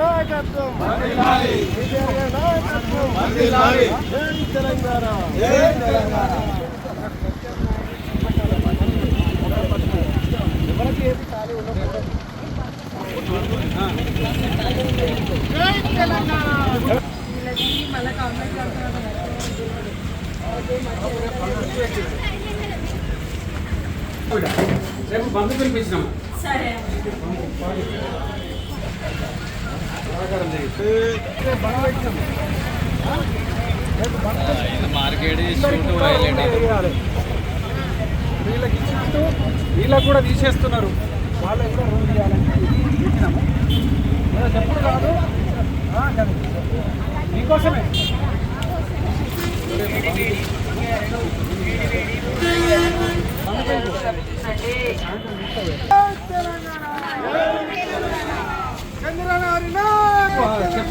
నాయకత్వం. తెలంగాణ ఎవరికి ఏది ఖాళీ ఉండకూడదు జై తెలంగాణ. వీళ్ళకి మళ్ళీ కాంప్లైంట్ చేస్తున్నారు రేపు బంధు పిలిపించినాము సరే. వీళ్ళకి ఇచ్చినట్టు వీళ్ళకి కూడా తీసేస్తున్నారు వాళ్ళకి కూడా రోజు ఇవ్వాలని పెట్టినాము మన చెప్పుడు కాదు ఆ, కాదు. మీకోసమే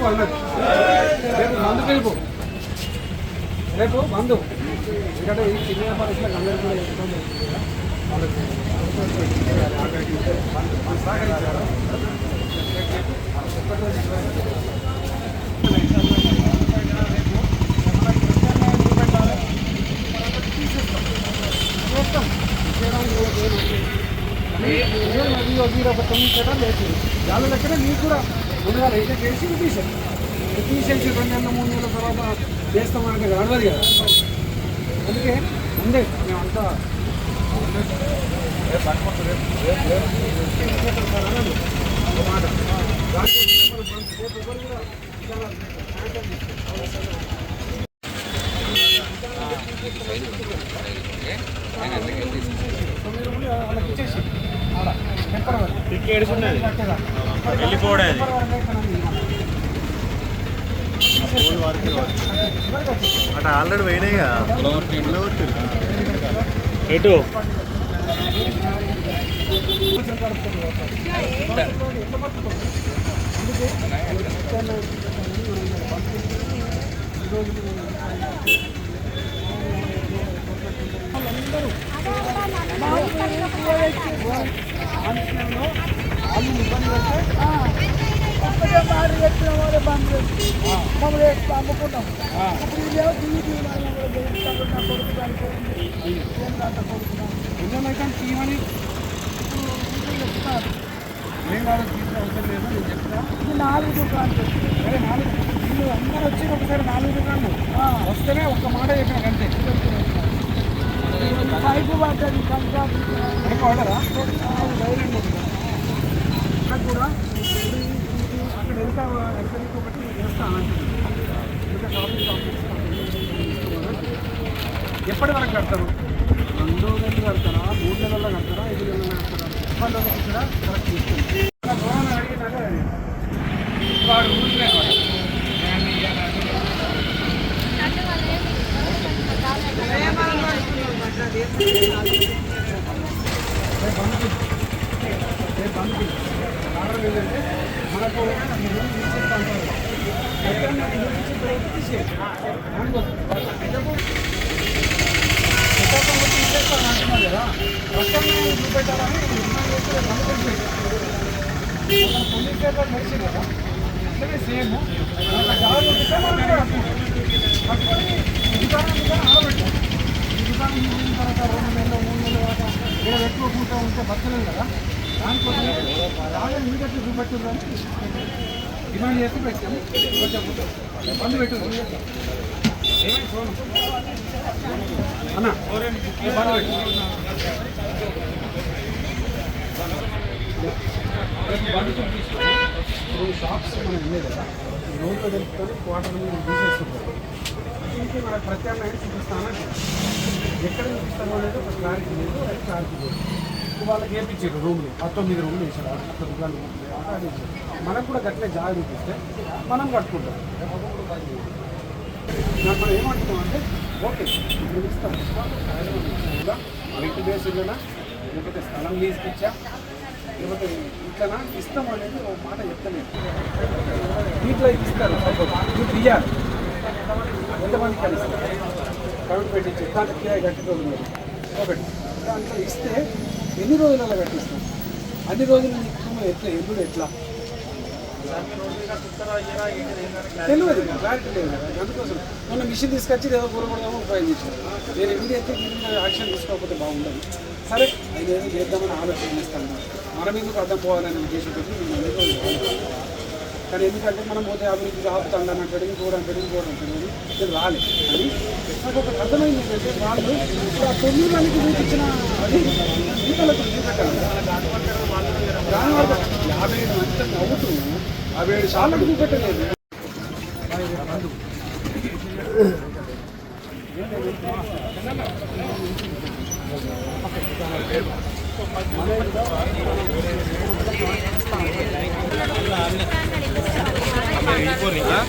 అన్నది రేపు మందు పిలుపు రేపు మందు ఎందుకంటే ఈ చిన్న వ్యాపారస్తులకు అందరికీ కూడా ఇబ్బంది కదా. వాళ్ళకి ఆఖరికి వాళ్ళు సహకరించారు వాళ్ళ లెక్కన నీకు కూడా ముందుగా రైతు చేసి తీసేది తీసేసి రెండు నెలల మూడు నెలల తర్వాత చేస్తాం చేస్తామంటే నడవదు కదా. అందుకే ఉండే మేమంతా ఒక మాట దాంట్లో మనం రేపు ఎవరు కూడా చాలా శాంతం తీసుకోవాలి. సో మీరు కూడా వాళ్ళకి ఇచ్చేసి ఆడ ఎక్కడ వెళ్ళిపోవడే అటు ఆల్రెడీ పోయినాయిగా. ఎటు? అందరూ. మారి పెట్టిన వాళ్ళే బంద్ మమ్మల్ని వేసి అమ్ముకున్నాం అప్పుడు ఇదేమో దిగి నా కొడుకు చనిపోయింది ఏం రాత కొడుకున్నా పిల్లలైతే తీయమని చెప్తారు ఏం కాదు తీసుకు అవసరం లేదు నేను చెప్తా ఇది నాలుగు దుకాణాలు సరే నాలుగు వీళ్ళు అందరూ వచ్చి ఒకసారి నాలుగు దుకాణాలు వస్తేనే ఒక మాట చెప్పిన కంటే పైపు పడ్డది కంకా కూడా అక్కడ ఎంత ఎంత ఒకటి చేస్తాను ఎప్పటి వరకు కడతారు? రెండు నెలలు కడతారా మూడు నెలల్లో కడతారా ఐదు నెలల్లో కడతారా వాళ్ళ కరెక్ట్ చేస్తుంది అడిగినాక వాడు ఊరికే వాడు. నేను ఇయ్యాలని రేపు బంధు రేపు బంధు కారణం ఏంటంటే మనకు మీరు ఇచ్చేస్తాం ఎక్కడన్నా ఇల్లు ఇచ్చిన తీసేయాలి. దానికోసం. ఎక్కడో తీసేస్తాను అంటున్నారు కదా వర్షంలో చూపెట్టాలని డిమాండ్ చేస్తే బంధు పెట్టేసి పోలీస్ కదా అట్లనే సేమ్ ఒక జాబ్ ఉంటే మనం కట్టుకుంటాం. కట్టుకొని దుకాణం దుకాణం ఆగబెట్టాలి ఈ దుకాణం తీసిన తర్వాత రెండు నెలలు మూడు నెలల తర్వాత ఇక్కడ పెట్టుకోకుండా ఉంటే బతలేదు కదా దానికోసం బాగా ఇమీడియట్లీ చూపెట్టుందని డిమాండ్ చేసి పెట్టాము కొంచెం బంద్ పెట్టు ఏమైంది ఫోన్ అన్న ఈ బంద్ పెట్టు రేపు బంద్ చూపించుకొని ఇప్పుడు షాప్స్ మనం ఇల్లే కదా రోడ్లో తెలుపుకొని క్వార్టర్ మీద తీసేస్తుంటారు దీనికి మనకు ప్రత్యామ్నాయం చూపిస్తానని ఎక్కడ చూపిస్తామో అనేది ఒక క్లారిటీ లేదు అది క్లారిటీ లేదు ఇప్పుడు వాళ్ళకి వేపించారు రూమ్లు పంతొమ్మిది రూమ్లు వేసారు అట్లా దుకాణాలు మనకు కూడా గట్లే జాగా చూపిస్తే మనం కట్టుకుంటాం. నాకు మనం ఏమంటున్నాం అంటే ఓకే ఇప్పుడు ఇస్తాం కూడా ఇంటి లేకపోతే స్థలం లీజ్కి ఇచ్చా లేకపోతే ఇట్లనా? ఇస్తాం అనేది ఒక మాట చెప్తలేదు. దీంట్లో ఇస్తారు. సపోజ్ ఇయ్యాలి ఎంతమంది కలిసి? కరెంట్ పెట్టించి దాంట్లో కిరాయి కట్టేటోళ్ళు మీరు. ఒకటి దాంట్లో ఇస్తే ఎన్ని రోజులు అలా కట్టిస్తాం? అన్ని రోజులు నీకు ఎట్లా ఎల్లుడు ఎట్లా? తెలియదు క్లారిటీ లేదు అందుకోసం మొన్న మిషన్ తీసుకొచ్చి ఏదో కూరకూడదామో ఉపయోగించారు నేను ఇమీడియట్గా దీని యాక్షన్ తీసుకోకపోతే బాగుండదు. సరే నేను ఏదో చేద్దామని ఆలోచన చేస్తాను. మనం ఎందుకు అర్థం పోవాలనే ఉద్దేశంతో నేను అందులో కానీ ఎందుకంటే మనం పోతే అభివృద్ధి ఆపుతాడు అని అంటాడు ఇంకోటి అంటాడు ఇంకోటి అంటాడు అని రాలే అని నాకు ఒకటి అర్థమైంది ఏంటంటే వాళ్ళు ఇప్పుడు ఆ తొమ్మిది మందికి చూపించిన అది గీతలకు చూపెట్టాలి దాని యాభై ఏడు మంది నవ్వుతూ యాభై ఏడు సార్లకు చూపెట్టలేదు. ¿Ah?